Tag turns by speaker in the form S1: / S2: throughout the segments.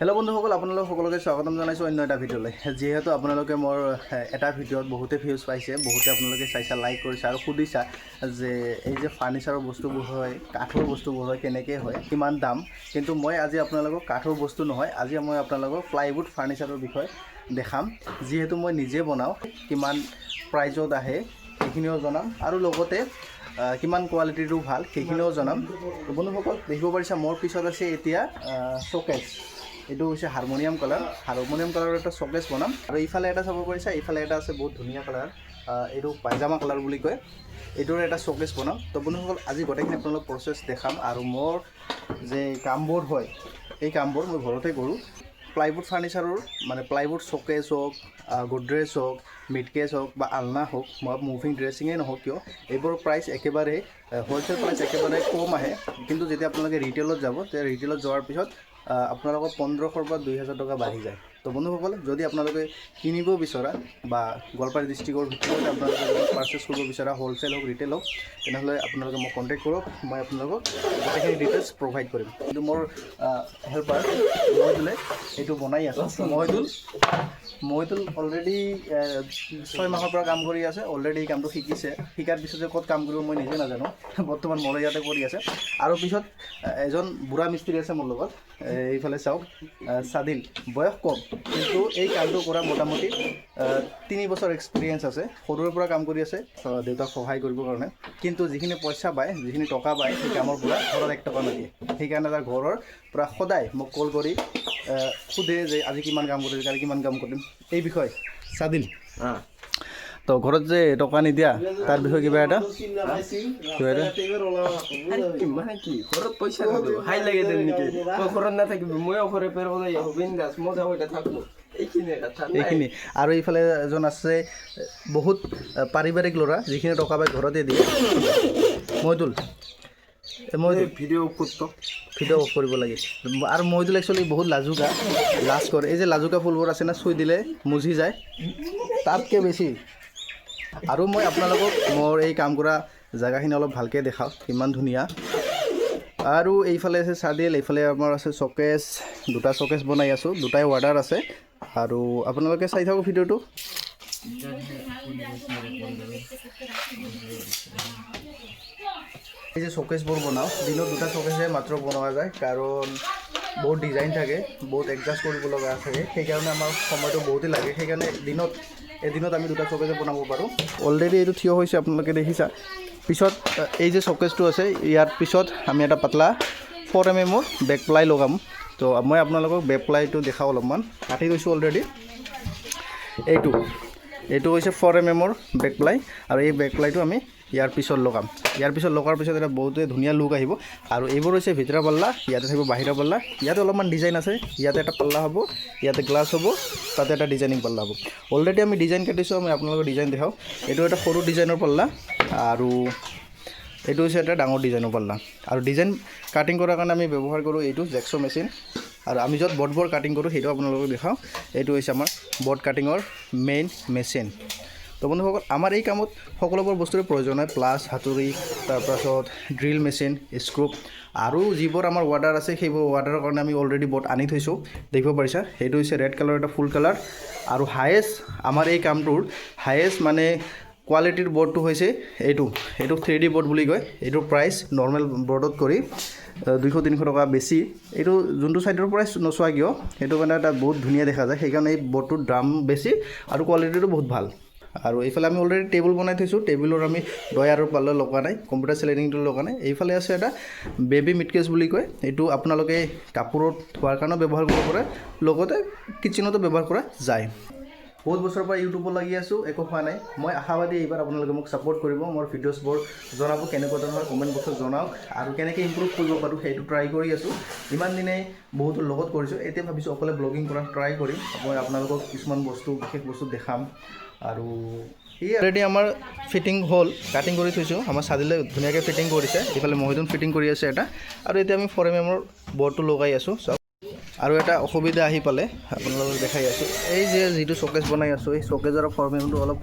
S1: Hello' বন্ধুসকল, আপোনালোক সকলোকে স্বাগতম জনাইছোঁ অন্য এটা ভিডিঅ'লৈ। যিহেতু আপোনালোকে মোৰ এটা ভিডিঅ'ত বহুতে ভিউজ পাইছে, বহুতে আপোনালোকে চাইছা লাইক কৰিছা আৰু সুধিছা যে এই যে ফাৰ্নিচাৰৰ বস্তুবোৰ হয়, কাঠৰ বস্তুবোৰ হয়, কেনেকৈ হয়, কিমান দাম? কিন্তু মই আজি আপোনালোকক কাঠৰ বস্তু নহয়, আজি মই আপোনালোকক প্লাইউড ফাৰ্নিচাৰৰ বিষয়ে দেখাম। যিহেতু মই নিজে বনাওঁ, কিমান প্ৰাইজত আহে, সেইখিনিও জনাম। আৰু লগতে কিমান কোৱালিটিটো ভালো, সেইখিনিও জনাম। বন্ধুসকল, দেখিব পাৰিছা, মোৰ পিছত আছে এতিয়া শ্ব'কেছ এইটো হৈছে হাৰমনিয়াম কালাৰ। হাৰমনিয়াম কালাৰৰ এটা চকেছ বনাম। আৰু ইফালে এটা চাব পাৰিছা ইফালে এটা আছে বহুত ধুনীয়া কালাৰ। এইটো পাইজামা কালাৰ বুলি কয়। এইটোৰ এটা চকেছ বনাম। তো বন্ধুসকল, আজি গোটেইখিনি আপোনালোক প্ৰচেছ দেখাম আৰু মোৰ যে কামবোৰ হয়, এই কামবোৰ মই ঘৰতে কৰোঁ। প্লাইউড ফাৰ্নিচাৰৰ মানে প্লাইউড শ্ব'কেছ হওক গডৰেজ হওক মিডকেছ হওক বা আলনা হওক, বা মুভিং ড্ৰেছিঙেই নহওক কিয় এইবোৰৰ প্ৰাইচ একেবাৰে হ'লচেল প্ৰাইচ একেবাৰে কম আহে। কিন্তু যেতিয়া আপোনালোকে ৰিটেইলত যাব, তেতিয়া ৰিটেইলত যোৱাৰ পিছত আপোনালোকৰ পোন্ধৰশৰ পৰা দুই হাজাৰ টকা বাঢ়ি যায়। তো বন্ধুসকল, যদি আপোনালোকে কিনিব বিচৰা বা গোৱালপাৰা ডিষ্ট্ৰিক্টৰ ভিতৰতে আপোনালোকে পাৰ্চেছ কৰিব বিচাৰা হ'লচেল হওক ৰিটেইল হওক, তেনেহ'লে আপোনালোকে মোক কণ্টেক্ট কৰক, মই আপোনালোকক গোটেইখিনি ডিটেইলছ প্ৰভাইড কৰিম। কিন্তু মোৰ হেল্পাৰ মহিদুলে এইটো বনাই আছে। মহিদুল মহিদুল অলৰেডি ছয় মাহৰ পৰা কাম কৰি আছে অলৰেডি কামটো শিকিছে। শিকাৰ পিছত যে ক'ত কাম কৰিব মই নিজে নাজানো। বৰ্তমান মোৰ ইয়াতে কৰি আছে। আৰু পিছত এজন বুঢ়া মিস্ত্ৰী আছে মোৰ লগত। এইফালে চাওক স্বাধীন। বয়স কম, কিন্তু এই কামটো কৰা মোটামুটি তিনি বছৰ এক্সপিৰিয়েঞ্চ আছে। সৰুৰে পৰা কাম কৰি আছে দেউতাক সহায় কৰিবৰ কাৰণে। কিন্তু যিখিনি পইচা পায়, যিখিনি টকা পায়, সেই কামৰ পৰা ঘৰত এক টকা নিদিয়ে। সেইকাৰণে তাৰ ঘৰৰ পৰা সদায় মোক কল কৰি সোধে যে আজি কিমান কাম কৰিম কালি কিমান কাম কৰিম। এই বিষয়ে, স্বাধীন। তো ঘৰত যে টকা নিদিয়া তাৰ বিষয়ে কিবা এটা? কিবা এটা?
S2: মানে এইখিনি
S1: আৰু এইফালে এজন আছে বহুত পাৰিবাৰিক ল'ৰা যিখিনি টকা পাই ঘৰতে দিয়ে। মইদুল। মই
S2: ভিডিঅ'
S1: ভিডিঅ' অফ কৰিব লাগে। আৰু মইদুল একচুৱেলি বহুত লাজুকা লাজ কৰে। এই যে লাজুকা ফুলবোৰ আছে না চুই দিলে মুজি যায়। তাতকৈ বেছি। আৰু মই আপোনালোকক মোৰ এই কাম কৰা জেগাখিনি অলপ ভালকৈ দেখাওঁ কিমান ধুনীয়া। আৰু এইফালে আছে চাৰ্ডিল, এইফালে আমাৰ আছে চকেছ দুটা চকেছ বনাই আছোঁ, দুটাই অৰ্ডাৰ আছে। আৰু আপোনালোকে চাই থাকক ভিডিঅ'টো। এই যে চকেছবোৰ বনাওঁ, দিনত দুটা চকেছে মাত্ৰ বনোৱা যায়, কাৰণ বহুত ডিজাইন থাকে, বহুত এডজাষ্ট কৰিব লগা থাকে, সেইকাৰণে আমাৰ সময়টো বহুতেই লাগে, সেইকাৰণে দিনত এদিনত আমি দুটা চকেছে বনাব পাৰোঁ। অলৰেডি এইটো থিয় হৈছে, আপোনালোকে দেখিছা। পিছত এই যে চকেজটো আছে, ইয়াৰ পিছত আমি এটা পাতলা ফ'ৰ এম এমৰ বেক প্লাই লগাম। তো মই আপোনালোকক বেক প্লাইটো দেখাওঁ অলপমান। কাটি লৈছোঁ অলৰেডি এইটো। এইটো হৈছে ফ'ৰ এম এমৰ বেক প্লাই আৰু এই বেক প্লাইটো আমি ইয়াৰ পিছত লগাম। ইয়াৰ পিছত লগাৰ পিছত এটা বহুতে ধুনীয়া লুক আহিব। আৰু এইবোৰ হৈছে ভিতৰৰ পাল্লা, ইয়াতে থাকিব বাহিৰৰ পাল্লা। ইয়াতে অলপমান ডিজাইন আছে। ইয়াতে এটা পাল্লা হ'ব, ইয়াতে গ্লাছ হ'ব, তাতে এটা ডিজাইনিং পাল্লা হ'ব। অলৰেডি আমি ডিজাইন কাটিছোঁ, আমি আপোনালোকক ডিজাইন দেখাওঁ। এইটো এটা সৰু ডিজাইনৰ পাল্লা আৰু এইটো হৈছে এটা ডাঙৰ ডিজাইনৰ পাল্লা। আৰু ডিজাইন কাটিং কৰাৰ কাৰণে আমি ব্যৱহাৰ কৰোঁ এইটো জেক্স' মেচিন আৰু আমি য'ত বৰ্ডবোৰ কাটিং কৰোঁ, সেইটো আপোনালোকক দেখাওঁ। এইটো হৈছে আমাৰ বৰ্ড কাটিঙৰ মেইন মেচিন তো বন্ধুসকল, আমাৰ এই কামত সকলোবোৰ বস্তুৰে প্ৰয়োজন হয়। প্লাছ হাতুৰি, তাৰপাছত ড্ৰিল মেচিন স্ক্ৰুপ আৰু যিবোৰ আমাৰ ৱাৰ্ডাৰ আছে, সেইবোৰ ৱাৰ্ডাৰৰ কাৰণে আমি অলৰেডি বৰ্ড আনি থৈছোঁ। দেখিব পাৰিছা, সেইটো হৈছে ৰেড কালাৰ এটা ফুল কালাৰ আৰু হায়েষ্ট আমাৰ এই কামটোৰ হায়েষ্ট মানে কোৱালিটিৰ বৰ্ডটো হৈছে এইটো। এইটো থ্ৰী ডি বৰ্ড বুলি কয়। এইটোৰ প্ৰাইচ নৰ্মেল বৰ্ডত কৰি দুইশ তিনিশ টকা বেছি। এইটো যোনটো ছাইডৰ পৰাই নোচোৱা কিয় সেইটো মানে এটা বহুত ধুনীয়া দেখা যায়। সেইকাৰণে এই বৰ্ডটোৰ দাম বেছি আৰু কোৱালিটিটো বহুত ভাল। আৰু এইফালে আমি অলৰেডি টেবুল বনাই থৈছোঁ। টেবুলৰ আমি ডয়াৰ আৰু পাল্লা লগা নাই কম্পিউটাৰ চেলেৰিংটো লগা নাই। এইফালে আছে এটা বেবী মিটকেছ বুলি কয়। এইটো আপোনালোকে কাপোৰত থোৱাৰ কাৰণেও ব্যৱহাৰ কৰিব পাৰে লগতে কিটচেনতো ব্যৱহাৰ কৰা যায়। বহুত বছৰৰ পৰা ইউটিউবত লাগি আছোঁ একো হোৱা নাই। মই আশাবাদী এইবাৰ আপোনালোকে মোক ছাপোৰ্ট কৰিব মোৰ ভিডিঅ'ছবোৰ জনাব কেনেকুৱা ধৰণৰ কমেণ্ট বক্সত জনাওক আৰু কেনেকৈ ইম্প্ৰুভ কৰিব পাৰোঁ সেইটো ট্ৰাই কৰি আছোঁ। ইমান দিনে বহুতৰ লগত কৰিছোঁ এতিয়া ভাবিছোঁ অকলে ব্লগিং কৰা ট্ৰাই কৰিম মই আপোনালোকক কিছুমান বস্তু বিশেষ বস্তু দেখাম। আৰু এই অলৰেডি আমাৰ ফিটিং হ'ল কাটিং কৰি থৈছোঁ আমাৰ চাদিলে ধুনীয়াকৈ ফিটিং কৰিছে এইফালে মহিদুন ফিটিং কৰি আছে এটা। আৰু এতিয়া আমি ফ'ৰ এম এমৰ বৰ্ডটো লগাই আছোঁ চাওক। আৰু এটা অসুবিধা আহি পালে, আপোনালোকক দেখাই আছোঁ। এই যে যিটো চকেজ বনাই আছোঁ, এই চকেজৰ ফৰ্মেলটো অলপ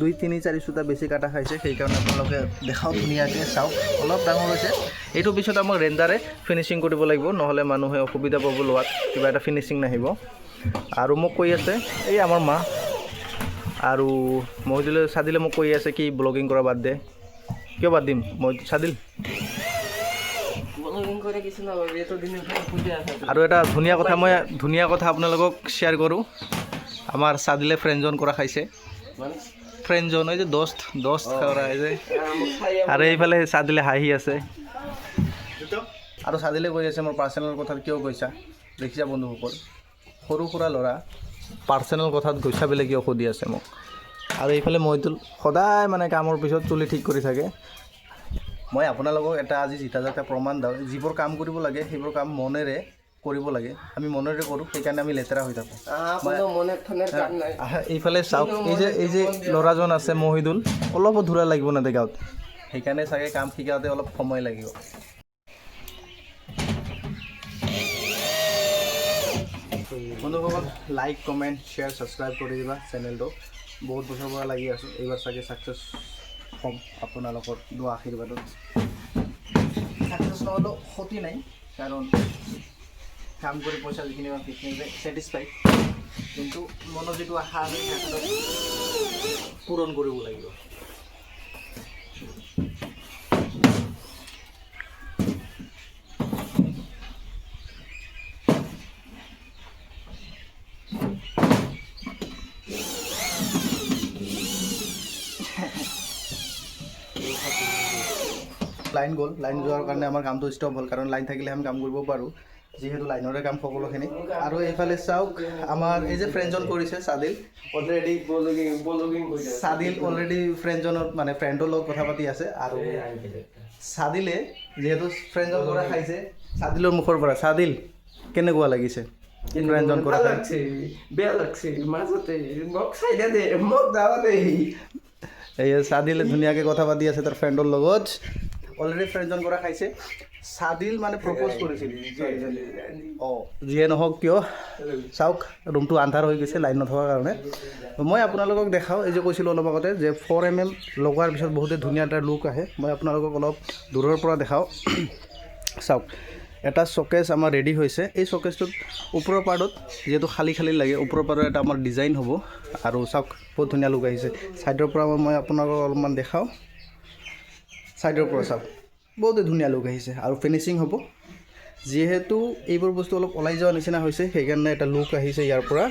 S1: দুই, তিনি, চাৰি চুটা বেছি কাটা খাইছে, সেইকাৰণে আপোনালোকে দেখাওঁ ধুনীয়াকৈ চাওক। অলপ ডাঙৰ হৈছে। এইটো পিছত আমাক ৰেণ্ডাৰে ফিনিচিং কৰিব লাগিব, নহ'লে মানুহে অসুবিধা পাব লোৱাত, কিবা এটা ফিনিচিং নাহিব। আৰু মোক কৈ আছে, এই আমাৰ মা, আৰু মহিদিলে চাদিলে মোক কৈ আছে কি ব্লগিং কৰা বাদ দে। কিয় বাদ দিম? মই চাদিল
S2: ব্লগিং করে কিছু না হবে এত দিনে খুঁজে আসা
S1: আৰু এটা ধুনীয়া কথা মই ধুনীয়া কথা আপোনালোকক শ্বেয়াৰ কৰোঁ। আমাৰ চাদিলে ফ্ৰেণ্ডজন কৰা খাইছে। ফ্ৰেণ্ডজন এই যে দষ্ট দষ্ট কৰা যে। আৰু এইফালে চাদিলে হাঁহি আছে। আৰু চাদিলে কৈ আছে মোৰ পাৰ্চনেল কথাত কিয় কৈছা দেখিছা বন্ধুসকল? সৰু সুৰা ল'ৰা পাৰ্চনেল কথাত গৈছা বোলে কিয় সুধি আছে মোক? আৰু এইফালে মইতো সদায় মানে কামৰ পিছত চুলি ঠিক কৰি থাকে। মই আপোনালোকক এটা আজি জিতা জাতা প্ৰমাণ দিওঁ যিবোৰ কাম কৰিব লাগে সেইবোৰ কাম মনেৰে কৰিব লাগে। আমি মনেৰে কৰোঁ সেইকাৰণে আমি লেতেৰা হৈ থাকোঁ। এইফালে চাওক এই যে এই যে ল'ৰাজন আছে মহিদুল অলপ ধূৰা লাগিব না গাঁৱত সেইকাৰণে চাগে কাম শিকাওঁতে অলপ সময় লাগিব। বন্ধুসকল লাইক কমেণ্ট শ্বেয়াৰ ছাবস্ক্ৰাইব কৰি দিবা চেনেলটো। বহুত বছৰৰ পৰা লাগি আছোঁ। এইবাৰ চাগে ছাকচেছ হ'ম আপোনালোকৰ দোৱা আশীৰ্বাদত। ছাকচেছ নহ'লেও ক্ষতি নাই, কাৰণ কাম কৰি পইচা যিখিনি পাম সেইখিনি ছেটিছফাইড কিন্তু মনৰ যিটো আশা আছে, সেই আশাটো পূৰণ কৰিব লাগিব। লাইন গ'ল লাইন যোৱাৰ কাৰণে আমাৰ কামটো ষ্টপ হ'ল কাৰণ লাইন থাকিলে আমি কাম কৰিব পাৰোঁ যিহেতু লাইনৰে কাম সকলোখিনি। আৰু এইফালে চাওক আমাৰ এই যে ফ্ৰেণ্ডজন কৰিছে চাদিল অলৰেডি চাদিল অলৰেডি ফ্ৰেণ্ডজনৰ মানে ফ্ৰেণ্ডৰ লগত কথা পাতি আছে আৰু চাদিলে যিহেতু ফ্ৰেণ্ডজন কৰা খাইছে চাদিলৰ মুখৰ পৰা চাদিল কেনেকুৱা লাগিছে? ফ্ৰেণ্ডজন কৰা
S2: ভালো বেয়া লাগছে মাজতে মোক চাইডে দে মোক দাওয়া দে
S1: এই চাদিলে ধুনীয়াকৈ কথা পাতি আছে তাৰ ফ্ৰেণ্ডৰ লগত। অলৰেডি ফ্ৰেণ্ডজন কৰা খাইছে। চাদিল মানে প্ৰপ'জ কৰিছিল। অঁ যিয়ে নহওক কিয় চাওক ৰুমটো আন্ধাৰ হৈ গৈছে লাইন নথকাৰ কাৰণে। মই আপোনালোকক দেখাওঁ এই যে কৈছিলোঁ অলপ আগতে যে ফ'ৰ এম এম লগোৱাৰ পিছত বহুতে ধুনীয়া এটা লুক আহে। মই আপোনালোকক অলপ দূৰৰ পৰা দেখাওঁ। চাওক এটা শ্বকেছ আমাৰ ৰেডি হৈছে। এই শ্বকেছটোত ওপৰৰ পাৰ্টত যিহেতু খালী খালী লাগে ওপৰৰ পাৰ্টত এটা আমাৰ ডিজাইন হ'ব। আৰু চাওক বহুত ধুনীয়া লুক আহিছে। ছাইডৰ পৰা মই আপোনালোকক অলপমান দেখাওঁ। ছাইডৰ পৰা চাওক। বহুতে ধুনীয়া লুক আহিছে আৰু ফিনিচিং হ'ব। যিহেতু এইবোৰ বস্তু অলপ ওলাই যোৱা নিচিনা হৈছে, সেইকাৰণে এটা লুক আহিছে ইয়াৰ পৰা।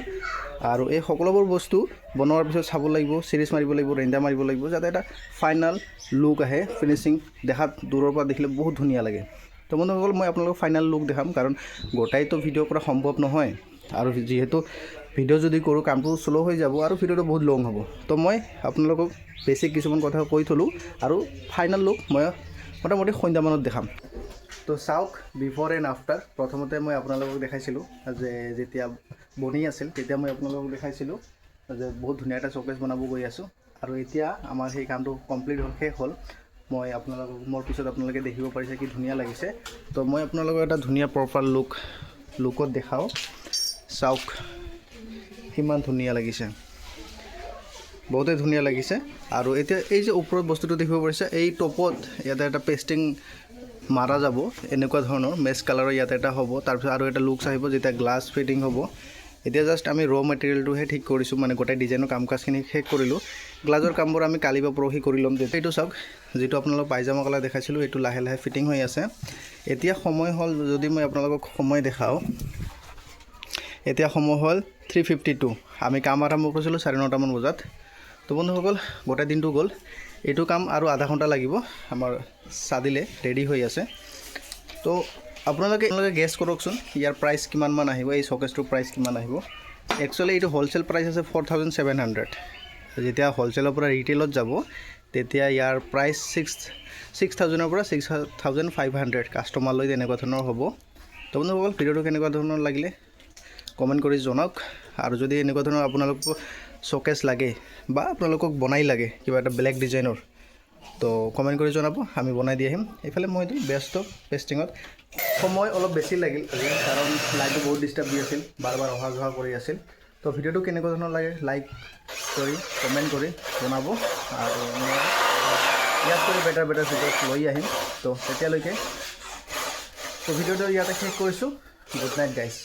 S1: আৰু এই সকলোবোৰ বস্তু বনোৱাৰ পিছত চাব লাগিব চিৰিজ মাৰিব লাগিব ৰেণ্ডা মাৰিব লাগিব, যাতে এটা ফাইনেল লুক আহে ফিনিচিং দেখাত দূৰৰ পৰা দেখিলে বহুত ধুনীয়া লাগে। তো বন্ধুসকল, মই আপোনালোকক ফাইনেল লুক দেখাম, কাৰণ গোটাইতো ভিডিঅ' কৰা সম্ভৱ নহয়। আৰু যিহেতু ভিডিঅ' যদি কৰোঁ, কামটো শ্ল' হৈ যাব আৰু ভিডিঅ'টো বহুত লং হ'ব। তো মই আপোনালোকক বেছিক কিছুমান কথা কৈ থ'লোঁ আৰু ফাইনেল লুক মই মোটামুটি সন্ধ্যামানত দেখাম। তো চাওক বিফৰ এণ্ড আফটাৰ প্ৰথমতে মই আপোনালোকক দেখাইছিলোঁ যে যেতিয়া বনি আছিল, তেতিয়া মই আপোনালোকক দেখাইছিলোঁ যে বহুত ধুনীয়া এটা শ্বকেছ বনাব গৈ আছোঁ। আৰু এতিয়া আমাৰ সেই কামটো কমপ্লিট হ'ল, শেষ হ'ল। মই আপোনালোকক, মোৰ পিছত আপোনালোকে দেখিব পাৰিছে কি ধুনীয়া লাগিছে। তো মই আপোনালোকক এটা ধুনীয়া প্ৰপাৰ লুক লুকত দেখাওঁ। চাওক কিমান ধুনীয়া লাগিছে। বহুতেই ধুনীয়া লাগিছে। আৰু এতিয়া এই যে ওপৰত বস্তুটো দেখিব পাৰিছে, এই টপত ইয়াতে এটা পেষ্টিং মাৰা যাব, এনেকুৱা ধৰণৰ মেচ কালাৰৰ ইয়াতে এটা হ'ব। তাৰপিছত আৰু এটা লুকছ আহিব, যেতিয়া গ্লাছ ফিটিং হ'ব। এতিয়া জাষ্ট আমি ৰ' মেটেৰিয়েলটোহে ঠিক কৰিছোঁ মানে গোটেই ডিজাইনৰ কাম কাজখিনি শেষ কৰিলোঁ। গ্লাছৰ কামবোৰ আমি কালি বা পৰহি কৰি ল'ম তেতিয়া এইটো চাওক, যিটো আপোনালোক পাইজামা কালাৰ দেখাইছিলোঁ, এইটো লাহে লাহে ফিটিং হৈ আছে। এতিয়া সময় হ'ল, যদি মই আপোনালোকক সময় দেখাওঁ এতিয়া সময় হ'ল থ্ৰী ফিফটি টু আমি কাম আৰম্ভ কৰিছিলোঁ চাৰে নটামান বজাত। তো বন্ধুসকল, গোটেই দিনটো গ'ল। এইটো কাম আৰু আধা ঘণ্টা লাগিব। আমাৰ চাদিলে ৰেডি হৈ আছে। তো আপোনালোকে আপোনালোকে গেছ কৰকচোন, ইয়াৰ প্ৰাইচ কিমানমান আহিব, এই শ্বকেছটোৰ প্ৰাইচ কিমান আহিব? একচুৱেলি এইটো হ'লচেল প্ৰাইচ আছে ফ'ৰ থাউজেণ্ড ছেভেন হাণ্ড্ৰেড যেতিয়া হ'লচেলৰ পৰা ৰিটেইলত যাব, তেতিয়া ইয়াৰ প্ৰাইচ ছিক্স ছিক্স থাউজেণ্ডৰ পৰা six thousand five hundred customer লৈ তেনেকুৱা ধৰণৰ হ'ব। তো বন্ধুসকল, ভিডিঅ'টো কেনেকুৱা ধৰণৰ লাগিলে কমেণ্ট কৰি জনাওক আৰু যদি এনেকুৱা ধৰণৰ আপোনালোকক শ্বকেছ লাগে বা আপোনালোকক বনাই লাগে, কিবা এটা বেলেগ ডিজাইনৰ তো কমেণ্ট কৰি জনাব, আমি বনাই দি আহিম। এইফালে মই মইতো ব্যস্ত পেষ্টিঙত সময় অলপ বেছি লাগিল আজি কাৰণ লাইটটো বহুত ডিষ্টাৰ্ব দি আছিল বাৰ বাৰ অহা যোৱা কৰি আছিল। তো ভিডিঅ'টো কেনেকুৱা ধৰণৰ লাগে লাইক কৰি কমেণ্ট কৰি জনাব। আৰু ইয়াত কৰি বেটাৰ বেটাৰ ভিডিঅ'ত লৈ আহিম। তো তেতিয়ালৈকে, তো ভিডিঅ'টো ইয়াতে শেষ কৰিছোঁ। Good night guys